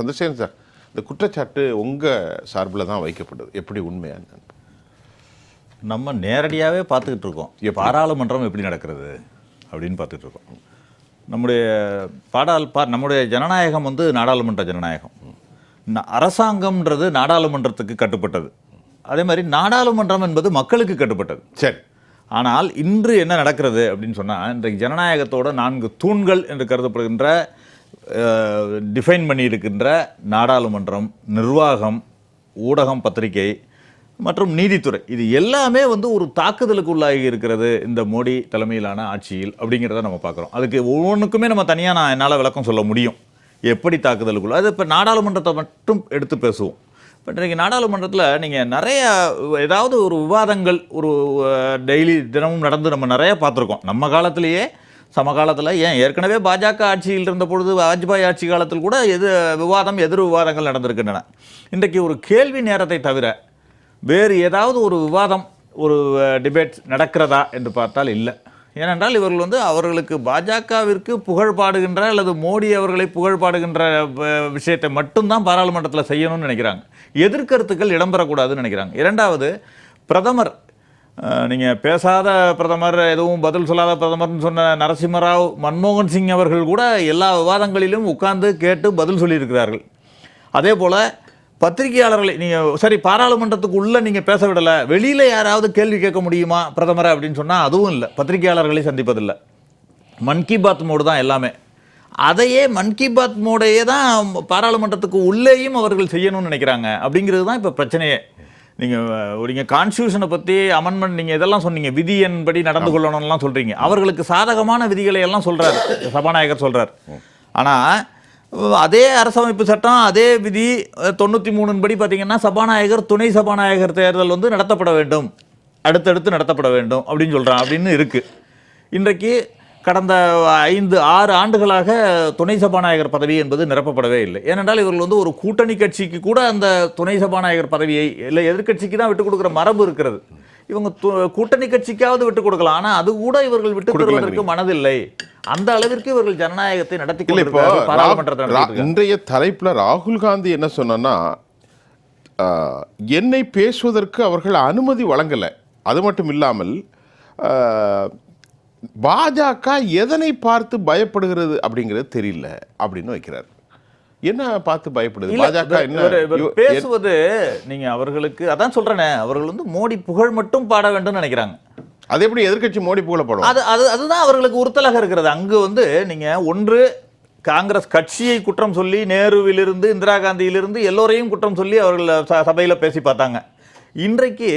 Chandrasekaran sir இந்த குற்றச்சாட்டு உங்கள் சார்பில் தான் வைக்கப்பட்டது. எப்படி உண்மையான நம்ம நேரடியாகவே பார்த்துக்கிட்டு இருக்கோம். பாராளுமன்றம் எப்படி நடக்கிறது அப்படின்னு பார்த்துட்டு இருக்கோம். நம்முடைய பாடாள் பா நம்முடைய ஜனநாயகம் வந்து நாடாளுமன்ற ஜனநாயகம். அரசாங்கம்ன்றது நாடாளுமன்றத்துக்கு கட்டுப்பட்டது. அதே மாதிரி நாடாளுமன்றம் என்பது மக்களுக்கு கட்டுப்பட்டது. சரி. ஆனால் இன்று என்ன நடக்கிறது அப்படின்னு சொன்னால் இன்றைக்கு ஜனநாயகத்தோட நான்கு தூண்கள் என்று கருதப்படுகின்ற டிஃபைன் பண்ணியிருக்கின்ற நாடாளுமன்றம் நிர்வாகம் ஊடகம் பத்திரிகை மற்றும் நீதித்துறை. இது எல்லாமே வந்து ஒரு தாக்குதலுக்கு உள்ளாகி இருக்கிறது இந்த மோடி தலைமையிலான ஆட்சியில் அப்படிங்கிறத நம்ம பார்க்குறோம். அதுக்கு ஒவ்வொன்றுக்குமே நம்ம தனியாக நான் என்னால் விளக்கம் சொல்ல முடியும். எப்படி தாக்குதலுக்குள்ள அது இப்போ நாடாளுமன்றத்தை மட்டும் எடுத்து பேசுவோம். இப்போ இன்றைக்கு நாடாளுமன்றத்தில் நீங்கள் நிறைய ஏதாவது ஒரு விவாதங்கள் ஒரு டெய்லி தினமும் நடந்து நம்ம நிறையா பார்த்துருக்கோம். நம்ம காலத்திலேயே சமகாலத்தில் ஏன்? ஏற்கனவே பாஜக ஆட்சியில் இருந்த பொழுது வாஜ்பாய் ஆட்சி காலத்தில் கூட எது விவாதம் எதிர் விவாதங்கள் நடந்திருக்கின்றன. இன்றைக்கு ஒரு கேள்வி நேரத்தை தவிர வேறு ஏதாவது ஒரு விவாதம் ஒரு டிபேட் நடக்கிறதா என்று பார்த்தால் இல்லை. ஏனென்றால் இவர்கள் வந்து அவர்களுக்கு பாஜகவிற்கு புகழ் பாடுகின்ற அல்லது மோடி அவர்களை புகழ் பாடுகின்ற விஷயத்தை மட்டும்தான் பாராளுமன்றத்தில் செய்யணும்னு நினைக்கிறாங்க. எதிர்கருத்துக்கள் இடம்பெறக்கூடாதுன்னு நினைக்கிறாங்க. இரண்டாவது பிரதமர் நீங்கள் பேசாத பிரதமர் எதுவும் பதில் சொல்லாத பிரதமர்னு சொன்ன நரசிம்மராவ் மன்மோகன் சிங் அவர்கள் கூட எல்லா விவாதங்களிலும் உட்கார்ந்து கேட்டு பதில் சொல்லியிருக்கிறார்கள். அதே போல் பத்திரிகையாளர்களை நீங்கள் சரி பாராளுமன்றத்துக்கு உள்ளே நீங்கள் பேச விடலை வெளியில் யாராவது கேள்வி கேட்க முடியுமா பிரதமரை அப்படின்னு சொன்னால் அதுவும் இல்லை பத்திரிகையாளர்களை சந்திப்பதில்லை. மன் கி பாத் மோடு தான் எல்லாமே. அதையே மன் கி பாத் மோடையே தான் பாராளுமன்றத்துக்கு உள்ளேயும் அவர்கள் செய்யணும்னு நினைக்கிறாங்க. அப்படிங்கிறது தான் இப்போ பிரச்சனையே. நீங்கள் நீங்கள் கான்ஸ்டியூஷனை பற்றி அமெண்ட்மெண்ட் நீங்கள் இதெல்லாம் சொன்னீங்க. விதியின்படி நடந்து கொள்ளணும்லாம் சொல்கிறீங்க அவர்களுக்கு சாதகமான விதிகளை எல்லாம் சொல்கிறார் சபாநாயகர் சொல்கிறார் ஆனால் அதே அரசமைப்பு சட்டம் அதே விதி தொண்ணூற்றி மூணுன்படி பார்த்தீங்கன்னா சபாநாயகர் துணை சபாநாயகர் தேர்தல் வந்து நடத்தப்பட வேண்டும். அடுத்தடுத்து நடத்தப்பட வேண்டும் அப்படின்னு சொல்கிறான் அப்படின்னு இருக்குது இன்றைக்கு கடந்த ஐந்து ஆறு ஆண்டுகளாக துணை சபாநாயகர் பதவி என்பது நிரப்பப்படவே இல்லை. ஏனென்றால் இவர்கள் வந்து ஒரு கூட்டணி கட்சிக்கு கூட அந்த துணை சபாநாயகர் பதவியை இல்லை எதிர்க்கட்சிக்கு தான் விட்டு கொடுக்குற மரபு இருக்கிறது. இவங்க கூட்டணி கட்சிக்காவது விட்டு கொடுக்கலாம். ஆனால் அது கூட இவர்கள் விட்டு தருவதற்கு மனதில்லை. அந்த அளவிற்கு இவர்கள் ஜனநாயகத்தை நடத்தி. இன்றைய தலைப்பில் ராகுல் காந்தி என்ன சொன்னா என்னை பேசுவதற்கு அவர்கள் அனுமதி வழங்கலை. அது மட்டும் இல்லாமல் பாஜக எதனை பார்த்து பயப்படுகிறது அப்படிங்கிறது தெரியல அப்படின்னு வைக்கிறார். என்ன பார்த்து பயப்படுது? பாஜக என்ன பேசுவது நீங்க அவர்களுக்கு அதான் சொல்றேனே அவர்கள் வந்து மோடி புகழ் மட்டும் பாட வேண்டும்னு நினைக்கிறாங்க. அது எப்படி எதிர்க்கட்சி மோடி புகழப்படும் அது அது அதுதான் அவர்களுக்கு உறுத்தலாக இருக்கிறது. அங்கு வந்து நீங்க ஒன்று காங்கிரஸ் கட்சியை குற்றம் சொல்லி நேருவிலிருந்து இந்திரா காந்தியிலிருந்து எல்லோரையும் குற்றம் சொல்லி அவர்கள் சபையில பேசி பார்த்தாங்க. இன்றைக்கு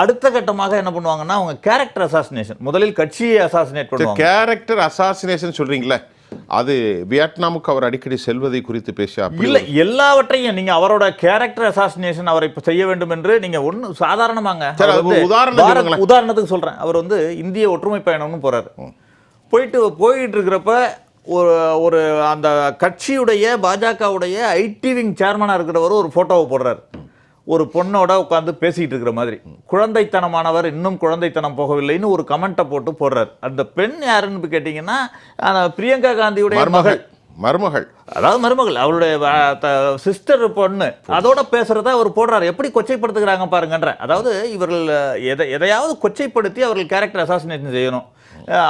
அடுத்த கட்டமாக என்ன பண்ணுவாங்கன்னா அவங்க கேரக்டர் அசாசினேஷன் முதலில் கட்சியை அசாசினேட் பண்ணுவாங்க. கேரக்டர் அசாசினேஷன் சொல்றீங்களே அது வியட்நாமுக்கு அவர் அடிக்கடி செல்வதை குறித்து பேசி இல்ல எல்லாவற்றையும் நீங்க அவரோட கேரக்டர் அசாசினேஷன் அவரை இப்ப செய்ய வேண்டும் என்று நீங்க ஒண்ணு சாதாரணமாங்க. உதாரணத்துக்கு சொல்றேன். அவர் வந்து இந்திய ஒற்றுமை பயணம்னு போறாரு. போயிட்டு போயிட்டு இருக்கிறப்ப ஒரு ஒரு அந்த கட்சியுடைய பாஜகவுடைய ஐடி விங் சேர்மனா இருக்கிறவர் ஒரு போட்டோவை போடுறாரு. ஒரு பொண்ணோட உட்காந்து பேசிக்கிட்டு இருக்கிற மாதிரி. குழந்தைத்தனமானவர் இன்னும் குழந்தைத்தனம் போகவில்லைன்னு ஒரு கமெண்ட்டை போட்டு போடுறாரு. அந்த பெண் யாருன்னு கேட்டிங்கன்னா பிரியங்கா காந்தியுடைய மகள். மருமகள் மருமகள். அதாவது மருமகள் அவருடைய சிஸ்டர் பொண்ணு. அதோட பேசுறத அவர் போடுறாரு. எப்படி கொச்சைப்படுத்துகிறாங்க பாருங்கன்ற. அதாவது இவர்கள் எதை எதையாவது கொச்சைப்படுத்தி அவர்கள் கேரக்டர் அசாசினேஷன் செய்யணும்.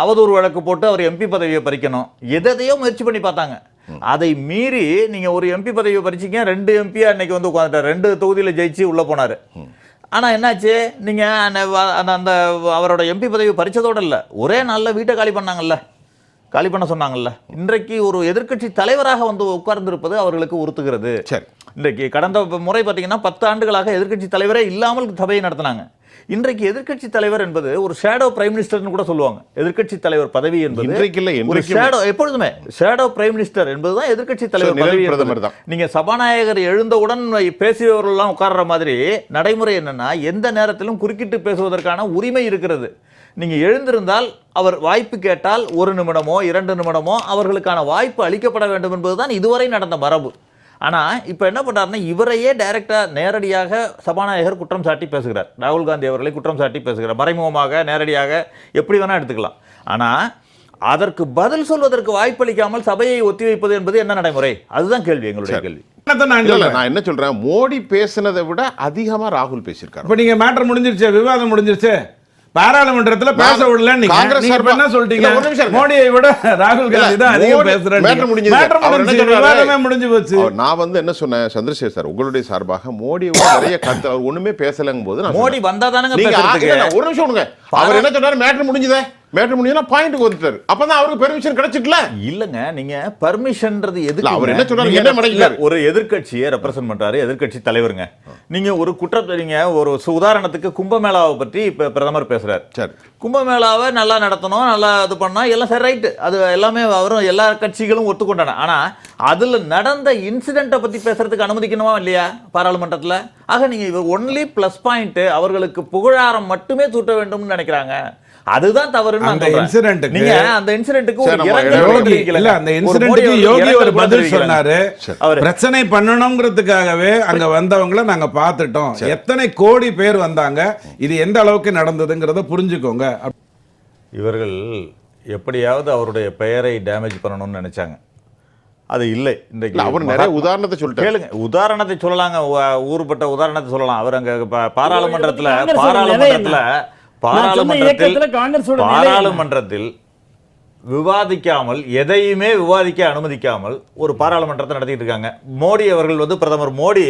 அவதூறு வழக்கு போட்டு அவர் எம்பி பதவியை பறிக்கணும். எதையோ முயற்சி பண்ணி பார்த்தாங்க. அதை மீறி நீங்க ஒரு எம்பி பதவியை பறிச்சீங்க ரெண்டு எம்பியா இன்னைக்கு வந்து உட்காந்துட்டார் ரெண்டு தொகுதியில ஜெயிச்சு உள்ள போனாரு. ஆனா என்னாச்சு? நீங்க அந்த அவரோட எம்பி பதவி பறிச்சதோட இல்ல. ஒரே நாள்ல வீட்டை காலி பண்ணாங்கல்ல. காலி பண்ண சொன்னாங்கல்ல. இன்றைக்கு ஒரு எதிர்க்கட்சி தலைவராக வந்து உட்கார்ந்திருப்பது அவர்களுக்கு உறுத்துகிறது. சரி. இன்றைக்கு கடந்த முறை பார்த்தீங்கன்னா பத்து ஆண்டுகளாக எதிர்க்கட்சி தலைவரே இல்லாமல் சபையை நடத்தினாங்க. இன்றைக்கு எதிர்க்கட்சி தலைவர் என்பது ஒரு ஷேடோ பிரைம் மினிஸ்டர்னு கூட சொல்லுவாங்க எதிர்க்கட்சி தலைவர் பதவி என்பது இன்றைக்கு இல்லை, ஒரு ஷேடோ எப்பொழுதுமே ஷேடோ பிரைம் மினிஸ்டர் என்பதுதான் எதிர்க்கட்சி தலைவர் பதவி பிரதமர் என்பது. தான். நீங்க சபாநாயகர் எழுந்தவுடன் பேசியவர்கள்லாம் உட்கார்ற மாதிரி நடைமுறை என்னன்னா எந்த நேரத்திலும் குறுக்கிட்டு பேசுவதற்கான உரிமை இருக்கிறது நீங்க எழுந்திருந்தால் அவர் வாய்ப்பு கேட்டால் ஒரு நிமிடமோ இரண்டு நிமிடமோ அவர்களுக்கான வாய்ப்பு அளிக்கப்பட வேண்டும் என்பதுதான் இதுவரை நடந்த மரபு ஆனா இப்போ என்ன பண்றாருன்னா இவரையே டைரக்டா நேரடியாக சபாநாயகர் குற்றம் சாட்டி பேசுகிறார். ராகுல் காந்தி அவர்களை குற்றம் சாட்டி பேசுகிறார். மறைமுகமாக நேரடியாக எப்படி வேணா எடுத்துக்கலாம். ஆனா அதற்கு பதில் சொல்வதற்கு வாய்ப்பளிக்காமல் சபையை ஒத்திவைப்பது என்பது என்ன நடைமுறை? அதுதான் கேள்வி எங்களுடைய கேள்வி. நான் என்ன சொல்றேன்? மோடி பேசினதை விட அதிகமா ராகுல் பேசியிருக்காரு. இப்ப நீங்க மேட்டர் முடிஞ்சிருச்சு விவாதம் முடிஞ்சிருச்சு. பாராளுமன்றத்துல பேச நான் விடல நீங்க காங்கிரஸ் சார்பா- என்ன சொல்லிட்டீங்க. மோடியை விட ராகுல் காந்தி தான் அதிகம் மோடி- என்ன முடிஞ்சு சொல்றாரு? விவாதமே முடிஞ்சு போச்சு. நான் வந்து என்ன சொன்னேன் சந்திரசேகர் சார் உங்களுடைய சார்பாக மோடியோட நிறைய கருத்து அவர் ஒண்ணுமே பேசலங்கும் போது நான் மோடி. வந்தா தானங்க ஒரு நிமிஷம். அவர் என்ன சொன்னாரு? மேட்டர் முடிஞ்சதே. மேட்டர் முடிஞ்சதுன்னா பாயிண்ட்க்கு வந்துட்டாரு அப்பதான் அவருக்கு பெர்மிஷன் கிடைச்சிட்டல? இல்லங்க நீங்க பர்மிஷன்ன்றது எதுக்கு இல்ல, அவர் என்ன சொன்னாரு? என்ன மடங்கினாரு? ஒரு எதிர்க்கட்சியை ரெப்ரசென்ட் பண்றாரு எதிர்க்கட்சி தலைவருங்க. நீங்க ஒரு குற்றத்தை நீங்க ஒரு உதாரணத்துக்கு கும்பமேளாவை பற்றி இப்ப பிரதமர் பேசுறாரு. சரி. கும்பமேளாவை நல்லா நடத்தணும் நல்லா இது பண்ணா எல்லாம் சரி ரைட்டு அது எல்லாமே அவரும் எல்லா கட்சிகளும் ஒத்துக்கொண்டான. ஆனா அதுல நடந்த இன்சிடென்ட்டை பத்தி பேசுறதுக்கு அனுமதிக்கணுமா இல்லையா பாராளுமன்றத்துல? ஆக நீங்க இவர் ஒன்லி ப்ளஸ் பாயிண்ட் அவர்களுக்கு புகழாரம் மட்டுமே சூட்ட வேண்டும்னு நினைக்கிறாங்க. அதுதான் தவறுன்னு அந்த incident-க்கு- நீங்க அந்த இன்சிடென்ட்டுக்கு ஒரு. இல்ல அந்த இன்சிடென்ட்க்கு யோகி ஒரு பதில். சொன்னாரு. அவரு பிரச்சனை பண்ணணுங்கிறதுக்காகவே அங்க வந்தவங்கள நாங்க பார்த்துட்டோம். எத்தனை கோடி பேர் வந்தாங்க? இது எந்த அளவுக்கு நடந்ததுங்கிறத புரிஞ்சுக்கோங்க. இவர்கள் எப்படியாவது அவருடைய பெயரை டேமேஜ் பண்ணணும்னு நினைச்சாங்க. அது இல்லை. இன்றைக்கு அவர் நிறைய உதாரணத்தை சொல்லிட்டாரு. கேளுங்க. உதாரணத்தை சொல்லலாங்க. ஊ- ஊருப்பட்ட உதாரணத்தை சொல்லலாம். அவர் அங்க பாராளுமன்றத்துல பாராளுமன்றத்துல பாராளுமன்றத்தில்? பாராளுமன்றத்தில் விவாதிக்காமல் எதையுமே விவாதிக்க அனுமதிக்காமல் ஒரு பாராளுமன்றத்தை நடத்திட்டு இருக்காங்க. மோடி அவர்கள் வந்து பிரதமர் மோடி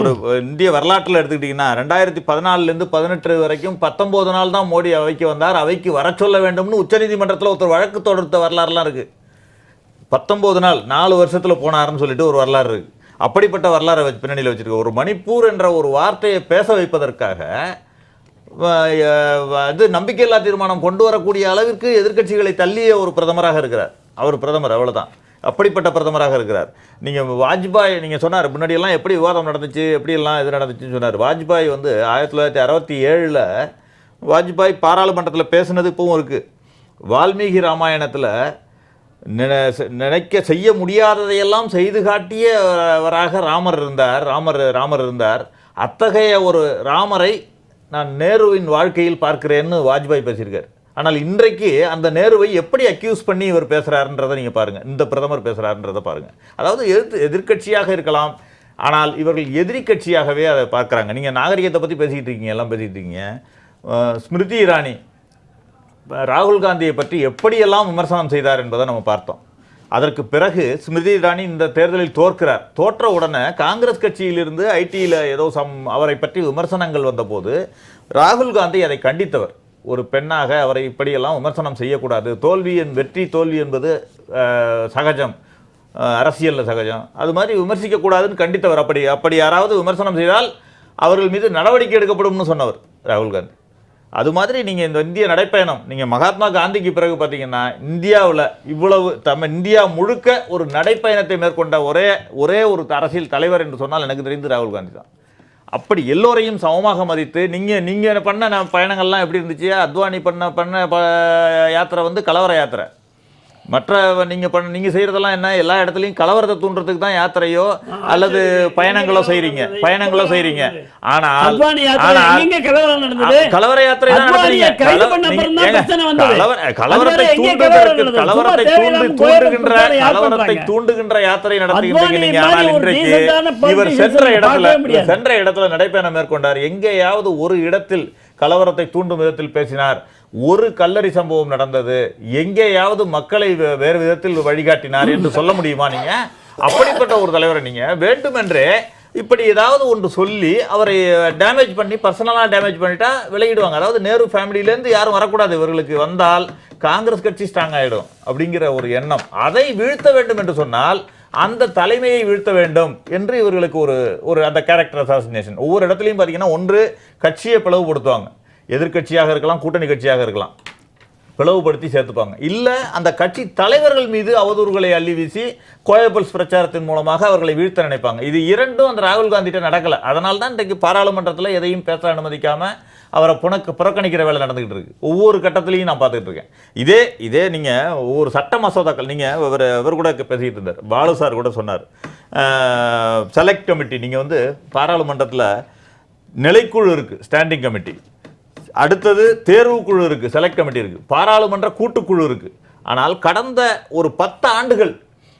ஒரு இந்திய வரலாற்றில் எடுத்துக்கிட்டிங்கன்னா ரெண்டாயிரத்தி பதினாலுலேருந்து பதினெட்டு வரைக்கும் பத்தொம்போது நாள் தான் மோடி அவைக்கு வந்தார். அவைக்கு வர சொல்ல வேண்டும்னு உச்சநீதிமன்றத்தில் ஒருத்தர் வழக்கு தொடுத்த வரலாறுலாம் இருக்கு. பத்தொன்பது நாள் நாலு வருஷத்துல போனாருன்னு சொல்லிட்டு ஒரு வரலாறு இருக்கு. அப்படிப்பட்ட வரலாறை பின்னணியில் வச்சிருக்க ஒரு மணிப்பூர் என்ற ஒரு வார்த்தையை பேச வைப்பதற்காக இது நம்பிக்கையில்லா தீர்மானம் கொண்டு வரக்கூடிய அளவிற்கு எதிர்க்கட்சிகளை தள்ளிய ஒரு பிரதமராக இருக்கிறார். அவர் பிரதமர் அவ்வளோதான் அப்படிப்பட்ட பிரதமராக இருக்கிறார். நீங்கள் வாஜ்பாய் நீங்கள் சொன்னார் முன்னாடியெல்லாம் எப்படி விவாதம் நடந்துச்சு எப்படி எல்லாம் இது நடந்துச்சுன்னு சொன்னார். வாஜ்பாய் வந்து ஆயிரத்தி தொள்ளாயிரத்தி அறுபத்தி ஏழில் வாஜ்பாய் பாராளுமன்றத்தில் பேசுனது இப்பவும் இருக்குது வால்மீகி ராமாயணத்தில் நினை- நினைக்க செய்ய முடியாததையெல்லாம் செய்து காட்டியவராக ராமர் இருந்தார் ராமர் ராமர் இருந்தார். அத்தகைய ஒரு ராமரை நான் நேருவின் வாழ்க்கையில் பார்க்கிறேன்னு வாஜ்பாய் பேசியிருக்கார். ஆனால் இன்றைக்கு அந்த நேருவை எப்படி அக்யூஸ் பண்ணி இவர் பேசுகிறாருன்றதை நீங்கள் பாருங்கள் இந்த பிரதமர் பேசுகிறாருன்றதை பாருங்கள் அதாவது எதிர்த்து எதிர்க்கட்சியாக இருக்கலாம். ஆனால் இவர்கள் எதிரி கட்சியாகவே அதை பார்க்குறாங்க. நீங்கள் நாகரிகத்தை பற்றி பேசிக்கிட்டு இருக்கீங்க எல்லாம் பேசிகிட்டு இருக்கீங்க. ஸ்மிருதி இரானி ராகுல் காந்தியை பற்றி எப்படியெல்லாம் விமர்சனம் செய்தார் என்பதை நம்ம பார்த்தோம். அதற்கு பிறகு ஸ்மிருதி இரானி இந்த தேர்தலில் தோற்கிறார். தோற்ற உடனே காங்கிரஸ் கட்சியிலிருந்து ஐடியில் ஏதோ சம் அவரை பற்றி விமர்சனங்கள் வந்தபோது ராகுல் காந்தி அதை கண்டித்தவர். ஒரு பெண்ணாக அவரை இப்படியெல்லாம் விமர்சனம் செய்யக்கூடாது. தோல்வி என் வெற்றி தோல்வி என்பது சகஜம். அரசியலில் சகஜம். அது மாதிரி விமர்சிக்கக்கூடாதுன்னு கண்டித்தவர். அப்படி அப்படி யாராவது விமர்சனம் செய்தால் அவர்கள் மீது நடவடிக்கை எடுக்கப்படும்னு சொன்னவர் ராகுல் காந்தி. அது மாதிரி நீங்கள் இந்த இந்திய நடைப்பயணம் நீங்கள் மகாத்மா காந்திக்கு பிறகு பார்த்தீங்கன்னா இந்தியாவில் இவ்வளவு தம்ம இந்தியா முழுக்க ஒரு நடைப்பயணத்தை மேற்கொண்ட ஒரே ஒரே ஒரு அரசியல் தலைவர் என்று சொன்னால் எனக்கு தெரிந்து ராகுல் காந்தி தான். அப்படி எல்லோரையும் சமமாக மதித்து நீங்கள் நீங்கள் பண்ண பயணங்கள்லாம் எப்படி இருந்துச்சு? அத்வானி பண்ண பண்ண ப யாத்திரை வந்து கலவர யாத்திரை. மற்ற நீங்க பண்ண நீங்க செய்யறதெல்லாம் என்ன? எல்லா இடத்துலயும் கலவரத்தை தூண்டுறதுக்கு தான் யாத்திரையோ அல்லது பயணங்களோ செய்றீங்க. பயணங்களோ ஆனால் அ- கலவர யாத்திரை கலவரத்தை தூண்டுவதற்கு-? கலவரத்தை தூண்டு தூண்டுகின்ற கலவரத்தை? தூண்டுகின்ற யாத்திரை நடத்துகின்றீங்க ஆனால் இன்றைக்கு இவர் சென்ற இடத்துல. சென்ற இடத்துல நடைபயணம் மேற்கொண்டார். எங்கேயாவது ஒரு இடத்தில் கலவரத்தை தூண்டும் விதத்தில் பேசினார். ஒரு கல்லறி சம்பவம் நடந்தது. எங்கேயாவது மக்களை வே- வேறு விதத்தில் வழிகாட்டினார் என்று சொல்ல முடியுமா நீங்க? அப்படிப்பட்ட ஒரு தலைவரை நீங்க வேண்டுமென்றே இப்படி ஏதாவது ஒன்று சொல்லி அவரை டேமேஜ் பண்ணி பர்சனலாக டேமேஜ் பண்ணிட்டா விலகிடுவாங்க. அதாவது நேரு ஃபேமிலியிலேருந்து யாரும் வரக்கூடாது. இவர்களுக்கு வந்தால் காங்கிரஸ் கட்சி ஸ்ட்ராங் ஆகிடும் அப்படிங்கிற ஒரு எண்ணம். அதை வீழ்த்த வேண்டும் என்று சொன்னால் அந்த தலைமையை வீழ்த்த வேண்டும் என்று இவர்களுக்கு ஒரு ஒரு அந்த கேரக்டர் அசாசினேஷன் ஒவ்வொரு இடத்துலையும் பார்த்தீங்கன்னா ஒன்று கட்சியை பிளவுபடுத்துவாங்க. எதிர்க்கட்சியாக இருக்கலாம் கூட்டணி கட்சியாக இருக்கலாம். பிளவுபடுத்தி சேர்த்துப்பாங்க. இல்லை அந்த கட்சி தலைவர்கள் மீது அவதூறுகளை அள்ளி வீசி கோயபல்ஸ் பிரச்சாரத்தின் மூலமாக அவர்களை வீழ்த்த நினைப்பாங்க. இது இரண்டும் அந்த ராகுல் காந்திட்ட நடக்கலை. அதனால தான் இன்றைக்கு பாராளுமன்றத்தில் எதையும் பேச அனுமதிக்காமல் அவரை புனக்கு புறக்கணிக்கிற வேலை நடந்துகிட்டு இருக்கு. ஒவ்வொரு கட்டத்திலையும் நான் பார்த்துக்கிட்டு இருக்கேன். இதே இதே நீங்கள் ஒவ்வொரு சட்ட மசோதாக்கள் நீங்கள் இவர் இவர் கூட பேசிக்கிட்டு இருந்தார். பாலு சார் கூட சொன்னார். செலக்ட் கமிட்டி நீங்கள் வந்து பாராளுமன்றத்தில் நிலைக்குழு இருக்குது ஸ்டாண்டிங் கமிட்டி அடுத்தது தேர்வு குழு இருக்கு செலக்ட் கமிட்டி இருக்கு. பாராளுமன்ற கூட்டுக்குழு இருக்கு. ஆனால் கடந்த ஒரு பத்து ஆண்டுகள்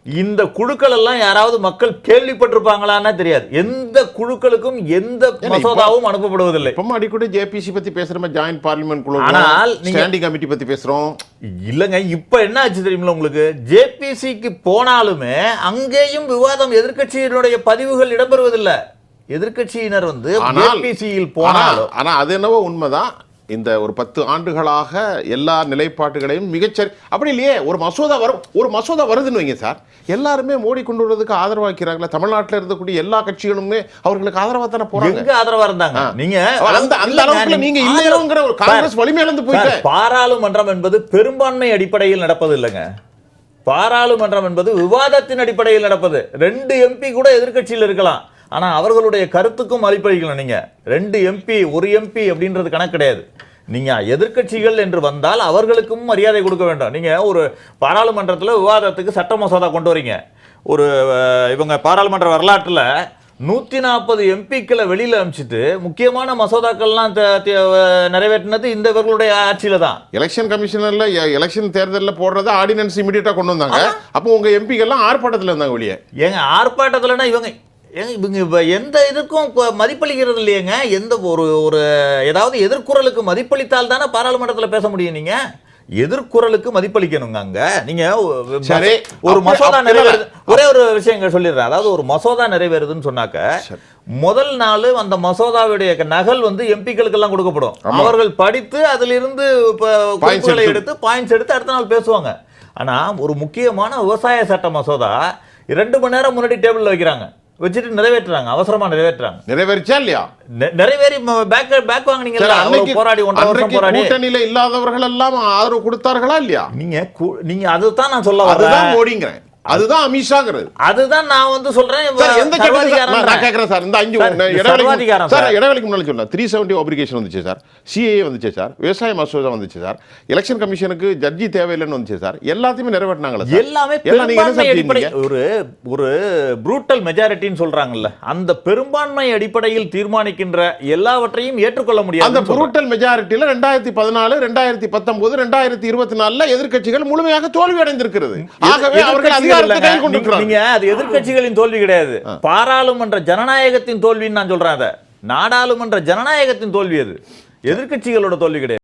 இந்த குழுக்கள் எல்லாம் யாராவது மக்கள் கேள்விப்பட்டிருப்பாங்களான்னா தெரியாது. எந்த குழுக்களுக்கும் எந்த மசோதாவும் அனுப்பப்படுவதில்லை. இப்போ அடிக்கடி ஜேபிசி பத்தி பேசுறோம் ஜாயிண்ட் பார்லிமெண்ட் குழு ஆனால் ஸ்டாண்டிங் கமிட்டி பத்தி பேசுறோம். இல்லைங்க இப்ப என்ன ஆச்சு தெரியுமில உங்களுக்கு? ஜேபிசிக்கு போனாலுமே அங்கேயும் விவாதம் எதிர்க்கட்சியினுடைய பதிவுகள் இடம்பெறுவதில்லை. எதிர்க்கட்சியினர் வந்து ஆனால் ஆனா போனாலும் ஆனா அது என்னவோ உண்மைதான். இந்த ஒரு பத்து ஆண்டுகளாக எல்லா நிலைப்பாட்டுகளையும் மிகச்சரி அப்படி இல்லையே ஒரு மசோதா வரும் ஒரு மசோதா வருதுன்னு வைங்க சார். எல்லாருமே மோடி கொண்டு வரதுக்கு ஆதரவா வைக்கிறாங்களே தமிழ்நாட்டில் இருக்கக்கூடிய எல்லா கட்சிகளுமே அவர்களுக்கு ஆதரவா தானே போறாங்க. ஆதரவா இருந்தாங்க? நீங்க அந்த அந்த அளவுக்கு நீங்க இல்லையோங்கிற ஒரு காங்கிரஸ் வலிமையிழந்து போயிட்டு. சார், பாராளுமன்றம் என்பது பெரும்பான்மை அடிப்படையில் நடப்பது இல்லைங்க. பாராளுமன்றம் என்பது விவாதத்தின் அடிப்படையில் நடப்பது. ரெண்டு எம்பி கூட எதிர்க்கட்சியில் இருக்கலாம். ஆனா அவர்களுடைய கருத்துக்கும் மதிப்பளிக்கணும் நீங்க. ரெண்டு எம்பி ஒரு எம்பி அப்படின்றது கணக்கு கிடையாது. நீங்க எதிர்க்கட்சிகள் என்று வந்தால் அவர்களுக்கும் மரியாதை கொடுக்க வேண்டும். நீங்க ஒரு பாராளுமன்றத்தில் விவாதத்துக்கு சட்ட மசோதா கொண்டு வரீங்க. ஒரு இவங்க பாராளுமன்ற வரலாற்றுல நூத்தி நாற்பது எம்பிக்களை வெளியில அனுப்பிச்சிட்டு முக்கியமான மசோதாக்கள்லாம் நிறைவேற்றினது இந்த இவர்களுடைய ஆட்சியில தான். எலெக்ஷன் கமிஷனர்ல எலெக்ஷன் தேர்தலில் போடுறது ஆர்டினன்ஸ் இமிடியட்டா கொண்டு வந்தாங்க. அப்போ உங்க எம்பிக்கெல்லாம் ஆர்ப்பாட்டத்தில் இருந்தாங்க வெளியே. ஏங்க ஆர்ப்பாட்டத்துலனா இவங்க ஏங்க இவங்க இப்ப எந்த இதுக்கும் மதிப்பளிக்கிறது இல்லையேங்க. எந்த ஒரு ஒரு ஏதாவது எதிர்குறலுக்கு மதிப்பளித்தால் தானே பாராளுமன்றத்துல பேச முடியும் நீங்க? எதிர்குறலுக்கு மதிப்பளிக்கணுங்க அங்க. நீங்க ஒரு மசோதா அப்ப நிறைவேறுது ஒரே ஒரு விஷயம் இங்க சொல்லிடுறேன். அதாவது ஒரு மசோதா நிறைவேறுதுன்னு சொன்னாக்க முதல் நாள் அந்த மசோதாவுடைய நகல் வந்து எம்பிக்களுக்கு எல்லாம் கொடுக்கப்படும் அவர்கள் படித்து அதிலிருந்து இப்ப குறிப்புகளை எடுத்து- பாயிண்ட்ஸ் எடுத்து அடுத்த நாள் பேசுவாங்க. ஆனா ஒரு முக்கியமான விவசாய சட்ட மசோதா ரெண்டு மணி நேரம் முன்னாடி டேபிள்ல வைக்கிறாங்க. வச்சுட்டு நிறைவேற்றுறாங்க அவசரமா நிறைவேற்றுறாங்க. நிறைவேறிச்சா இல்லையா? நிறைவேறி பேக் பேக் அன்னைக்கு போராடி ஒன்றரை வருஷம் போராடி. கூட்டணியில இல்லாதவர்கள் எல்லாம் ஆதரவு கொடுத்தார்களா இல்லையா? நீங்க நீங்க அதுதான் நான் சொல்ல வரேன் மோடிங்கிறேன். அதுதான் அமித்ஷாங்கிறது. அதுதான் நான் வந்து சொல்றேன். எந்த நான் கேட்கறேன் சார் இந்த அஞ்சு சர்வாதிகாரம் சார். இடைவெளிக்கு முன்னாடி சொன்னேன் த்ரீ செவன்டி அப்ளிகேஷன் வந்துச்சு சார். சிஏ வந்துச்சு சார். விவசாய மசோதா வந்துச்சு சார். எலெக்ஷன் கமிஷனுக்கு ஜட்ஜி தேவையில்லைன்னு வந்துச்சு சார். எல்லாத்தையுமே நிறைவேற்றினாங்களா எல்லாமே? ஒரு ஒரு ப்ரூட்டல் மெஜாரிட்டின்னு சொல்றாங்கல்ல. அந்த பெரும்பான்மை அடிப்படையில் தீர்மானிக்கின்ற எல்லாவற்றையும் ஏற்றுக்கொள்ள அந்த முடியாது புரூட்டல் மெஜாரிட்டியில ரெண்டாயிரத்தி பதினாலு ரெண்டாயிரத்தி பத்தொன்பது ரெண்டாயிரத்தி இருபத்தி நாலுல எதிர்க்கட்சிகள் முழுமையாக தோல்வி அடைந்திருக்கிறது ஆகவே அவர்கள் அதிகாரத்தை கை கொண்டிருக்கிறாங்க நீங்க அது எதிர்க்கட்சிகளின் தோல்வி கிடையாது. பாராளுமன்ற ஜனநாயகத்தின் தோல்வின்னு நான் சொல்றேன் அதை. நாடாளுமன்ற ஜனநாயகத்தின் தோல்வி அது. எதிர்க்கட்சிகளோட தோல்வி கிடையாது.